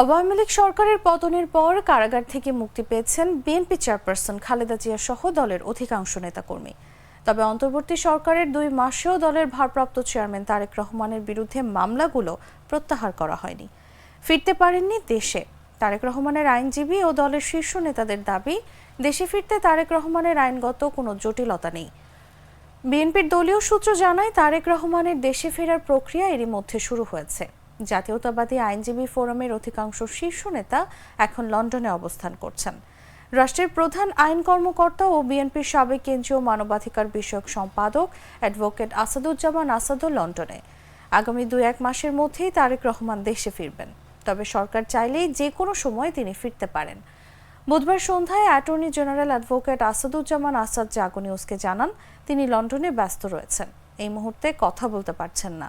আওয়ামী লীগ সরকারের পতনের পর কারাগার থেকে মুক্তি পেয়েছেন বিএনপি চেয়ারপারসন খালেদা জিয়া সহ দলের অধিকাংশ নেতাকর্মী। তবে অন্তর্বর্তী সরকারের দুই মাসেও দলের ভারপ্রাপ্ত চেয়ারম্যান তারেক রহমানের বিরুদ্ধে মামলাগুলো প্রত্যাহার করা হয়নি। ফিরতে পারেননি দেশে। তারেক রহমানের আইনজীবী ও দলের শীর্ষ নেতাদের দাবি, দেশে ফিরতে তারেক রহমানের আইনগত কোনো জটিলতা নেই। বিএনপির দলীয় সূত্র জানায়, তারেক রহমানের দেশে ফেরার প্রক্রিয়া এরই মধ্যে শুরু হয়েছে। জাতীয়তাবাদী আইনজীবী ফোরামের অধিকাংশ শীর্ষ নেতা এখন লন্ডনে অবস্থান করছেন। রাষ্ট্রের প্রধান আইন কর্মকর্তা ও বিএনপির সাবেক কেন্দ্রীয় মানবাধিকার বিষয়ক সম্পাদক অ্যাডভোকেট আসাদুজ্জামান আসাদও লন্ডনে। আগামী দুই এক মাসের মধ্যেই তারেক রহমান দেশে ফিরবেন, তবে সরকার চাইলেই যে কোনো সময় তিনি ফিরতে পারেন। বুধবার সন্ধ্যায় attorney general advocate Asaduzzaman Asad Jago নিউজকে জানান, তিনি লন্ডনে ব্যস্ত রয়েছেন। এই মুহূর্তে কথা বলতে পারছেন না।